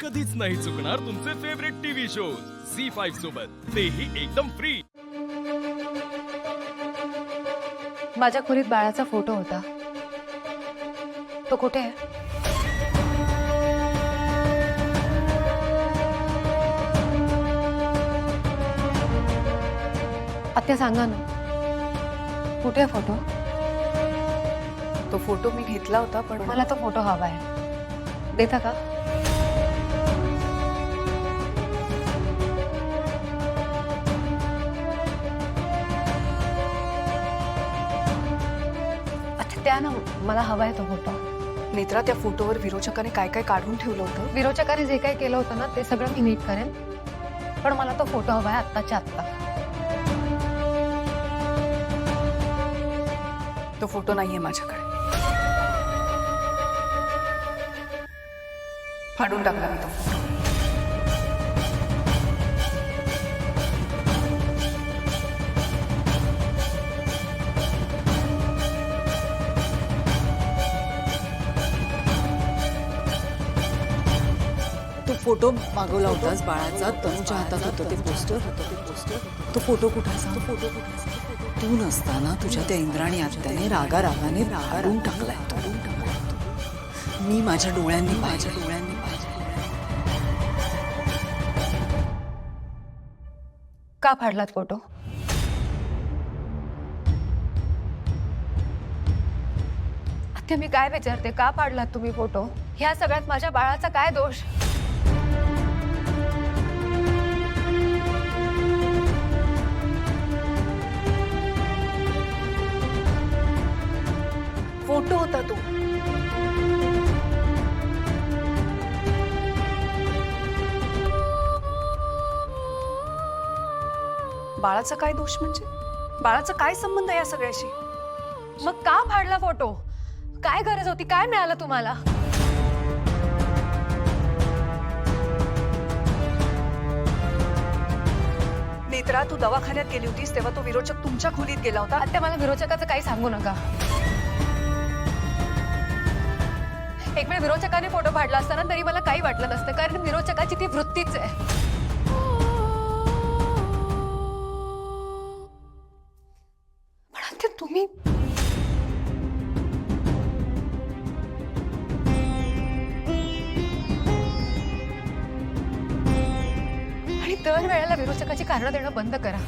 कधीच नाही चुकणार तुमचे favourite TV shows C five सोबत. तेही एकदम फ्री माझ्या खोलीत बाळाचा फोटो होता. तो कुठे आहे? आत्या सांगा ना. कुठे आहे फोटो तो फोटो मी घेतला होता पण मला तो फोटो हवा आहे देता का? अच्छा त्या ना मला हवा आहे तो फोटो. नेत्रा त्या फोटोवर विरोचकाने काय काय काढून ठेवलं होतं? विरोचकाने जे काही केलं होतं ना ते सगळं मी नीट करेन. पण मला तो फोटो हवा आहे आत्ताच्या आत्ता. तो फोटो नाहीये माझ्याकडे. फाडून टाकला मी तो फोटो. फोटो मागवला होताच बाळाचा तनुच्या हातात होतं ते पोस्टर? होतं ते पोस्टर तो फोटो कुठाचा तो फोटो तू नसताना तुझ्या त्या इंद्राणी आत्याने रागा रागाने रागा रागारून टाकलाय तो. मी माझ्या डोळ्यांनी माझ्या डोळ्यांनी का फाडलात फोटो? आता मी काय विचारते? का फाडलात तुम्ही फोटो? ह्या सगळ्यात माझ्या बाळाचा काय दोष? फोटो होता तो. बाळाचा काय दोष म्हणजे? बाळाचा काय संबंध या सगळ्याशी? मग का फाडला फोटो? काय गरज होती? काय मिळालं तुम्हाला? नेत्रा तू दवाखान्यात गेली होतीस तेव्हा तो विरोचक तुमच्या खोलीत गेला होता. आता मला विरोचकाचं काही सांगू नका. एक वेळ विरोचकाने फोटो फाडला असताना तरी मला काही वाटलं नसतं कारण विरोचकाची ती वृत्तीच आहे. तुम्ही आणि दर वेळेला विरोचकाची कारणं देणं बंद करा.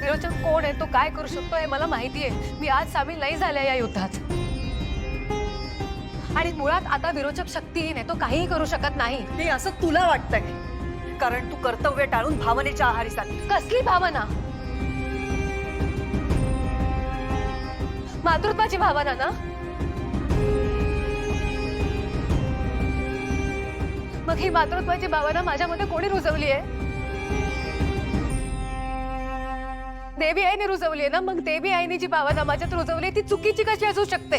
विरोचक कोण आहे तो काय करू शकतो हे मला माहिती आहे. मी आज सामील नाही झाल्या या युद्धात. आणि मुळात आता विरोचक शक्तीहीन आहे तो काहीही करू शकत नाही. नाही असं तुला वाटतंय. कारण तू कर्तव्य टाळून भावनेच्या आहारी जाते कसली भावना? मातृत्वाची भावना ना? मग ही मातृत्वाची भावना माझ्यामध्ये कोणी रुजवली आहे? देवी आईने रुजवली आहे ना? मग देवी आईने जी भावना माझ्यात रुजवली ती चुकीची कशी असू शकते?